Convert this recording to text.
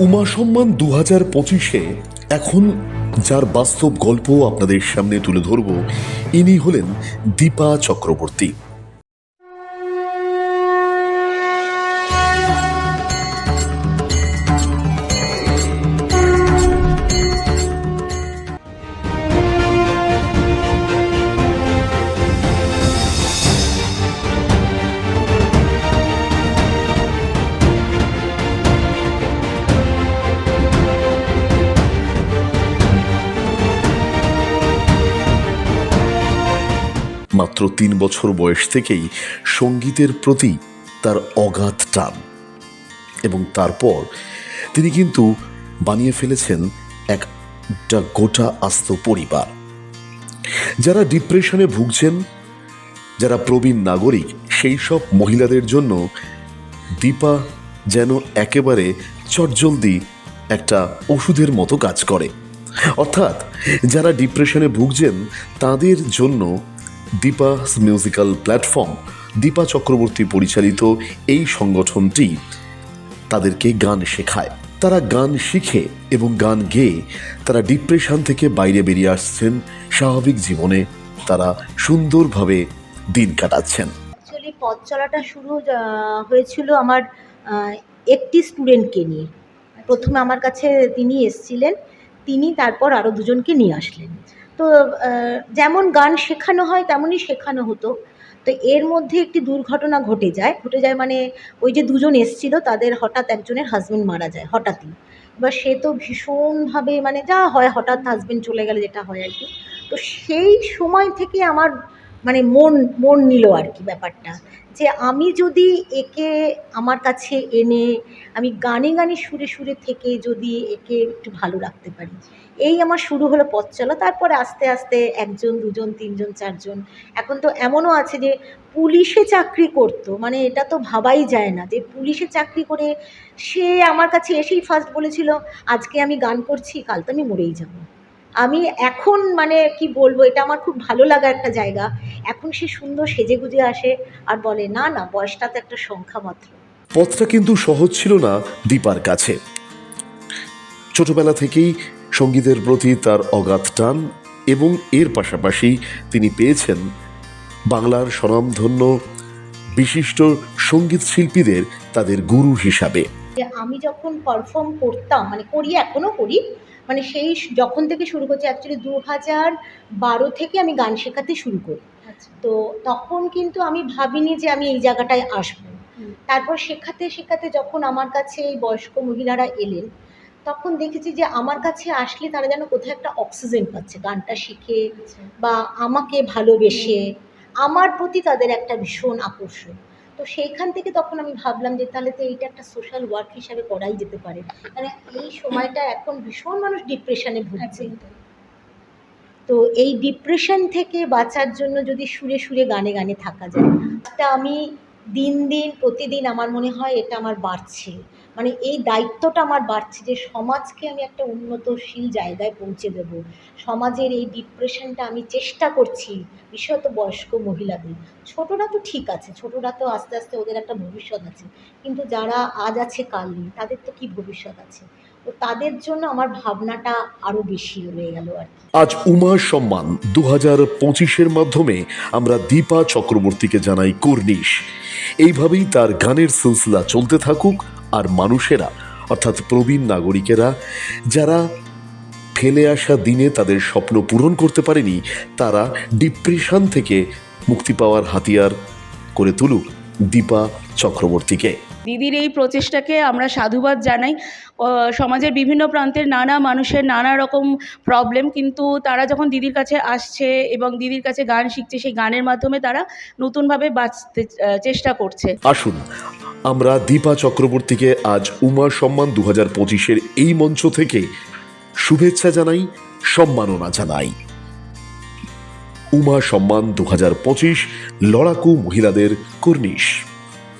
উমা সম্মান দু হাজার পঁচিশে এখন যার বাস্তব গল্প আপনাদের সামনে তুলে ধরব, ইনি হলেন দীপা চক্রবর্তী। মাত্র তিন বছর বয়স থেকেই সঙ্গীতের প্রতি তার অগাধ টান। এবং তারপর তিনি কিন্তু বানিয়ে ফেলেছেন একটা গোটা আস্ত পরিবার। যারা ডিপ্রেশনে ভুগছেন, যারা প্রবীণ নাগরিক, সেই সব মহিলাদের জন্য দীপা যেন একেবারে চটজলদি একটা ওষুধের মতো কাজ করে। অর্থাৎ যারা ডিপ্রেশনে ভুগছেন, তাদের জন্য দীপা মিউজিক্যাল প্ল্যাটফর্ম, দীপা চক্রবর্তী পরিচালিত এই সংগঠনটি তাদেরকে গান শেখায়। তারা গান শিখে এবং গান গেয়ে তারা ডিপ্রেশন থেকে বাইরে বেরিয়ে আসছেন। স্বাভাবিক জীবনে তারা সুন্দরভাবে দিন কাটাচ্ছেন। অ্যাকচুয়ালি পথ চলাটা শুরু হয়েছিল আমার একটি স্টুডেন্টকে নিয়ে। প্রথমে আমার কাছে তিনি এসছিলেন, তিনি তারপর আরও দুজনকে নিয়ে আসলেন। তো যেমন গান শেখানো হয়, তেমনই শেখানো হতো। তো এর মধ্যে একটি দুর্ঘটনা ঘটে যায়। ঘটে যায় মানে ওই যে দুজন এসছিল, তাদের হঠাৎ একজনের হাজবেন্ড মারা যায়, হঠাৎই। এবার সে তো ভীষণভাবে মানে যা হয়, হঠাৎ হাজবেন্ড চলে গেলে যেটা হয় আর কি। তো সেই সময় থেকে আমার মানে মন মন নিল আর কি ব্যাপারটা। যে আমি যদি একে আমার কাছে এনে, আমি গানে গানে সুরে সুরে থেকে যদি একে একটু ভালো রাখতে পারি। এই আমার শুরু হলো পথ চলা, তারপরে আস্তে আস্তে একজন, দুজন, তিনজন, চারজন। এখন তো এমনও আছে যে পুলিশে চাকরি করতো মানে এটা তো ভাবাই যায় না যে পুলিশে চাকরি করে সে আমার কাছে এসেই ফার্স্ট বলেছিল, আজকে আমি গান করছি, কাল তো আমি মরেই যাব। আমি এখন মানে কি বলব, এটা আমার খুব ভালো লাগা একটা জায়গা। এখন সে সুন্দর সেজে গুজে আসে আর বলে, না না বয়সটা তো একটা সংখ্যা মাত্র। পথটা কিন্তু সহজ ছিল না দীপার কাছে। ছোটবেলা থেকেই সঙ্গীতের প্রতি তার অগাধ টান এবং এর পাশাপাশি তিনি পেয়েছেন বাংলার স্বনামধন্য বিশিষ্ট সংগীত শিল্পীদের তাদের গুরু হিসাবে। আমি যখন পারফর্ম করতাম মানে করি এখনও করি মানে সেই যখন থেকে শুরু করছি অ্যাকচুয়ালি দু হাজার বারো থেকে আমি গান শেখাতে শুরু করি। তো তখন কিন্তু আমি ভাবিনি যে আমি এই জায়গাটায় আসব। তারপর শেখাতে শেখাতে যখন আমার কাছে এই বয়স্ক মহিলারা এলেন তখন দেখেছি যে আমার কাছে আসলে তারা যেন কোথায় একটা অক্সিজেন পাচ্ছে গানটা শিখে বা আমাকে ভালোবেসে। আমার প্রতি তাদের একটা ভীষণ আকর্ষণ। তো সেইখান থেকে তখন আমি ভাবলাম যে তাহলে তো এইটা একটা সোশ্যাল ওয়ার্ক হিসাবে করাই যেতে পারে। মানে এই সময়টা এখন ভীষণ মানুষ ডিপ্রেশনে ভুগছে। তো এই ডিপ্রেশন থেকে বাঁচার জন্য যদি সুরে সুরে গানে গানে থাকা যায় তা আমি দিন দিন প্রতিদিন আমার মনে হয় এটা আমার বাড়ছে। মানে এই দায়িত্বটা আমার বাড়ছে যে সমাজকে আমি একটা উন্নতশীল জায়গায় পৌঁছে দেব। সমাজের এই ডিপ্রেশনটা আমি চেষ্টা করছি, বিশেষত বয়স্ক মহিলাদের। ছোটরা তো ঠিক আছে, ছোটরা তো আস্তে আস্তে ওদের একটা ভবিষ্যৎ আছে। কিন্তু যারা আজ আছে, কাল নেই, তাদের তো কি ভবিষ্যৎ আছে? তো তাদের জন্য আমার ভাবনাটা আরও বেশি রয়ে গেল আর কি। আজ উমা সম্মান দু হাজার পঁচিশের মাধ্যমে আমরা দীপা চক্রবর্তীকে জানাই কর্নিশ। এইভাবেই তার গানের সিলসিলা চলতে থাকুক। আর মানুষেরা অর্থাৎ প্রবীণ নাগরিকেরা যারা ফেলে আসা দিনে তাদের স্বপ্ন পূরণ করতে পারেনি তারা ডিপ্রেশন থেকে মুক্তি পাওয়ার হাতিয়ার করে তুলুক দীপা চক্রবর্তীকে। দিদির এই প্রচেষ্টাকে আমরা সাধুবাদ জানাই। সমাজের বিভিন্ন প্রান্তের নানা মানুষের নানা রকম প্রবলেম কিন্তু তারা যখন দিদির কাছে আসছে এবং দিদির কাছে গান শিখছে সেই গানের মাধ্যমে তারা নতুনভাবে বাঁচতে চেষ্টা করছে। আসুন আমরা দীপা চক্রবর্তীকে আজ উমা সম্মান দু হাজার পঁচিশের এই মঞ্চ থেকে শুভেচ্ছা জানাই, সম্মাননা জানাই। উমা সম্মান দু হাজার পঁচিশ লড়াকু মহিলাদের কর্নিশ।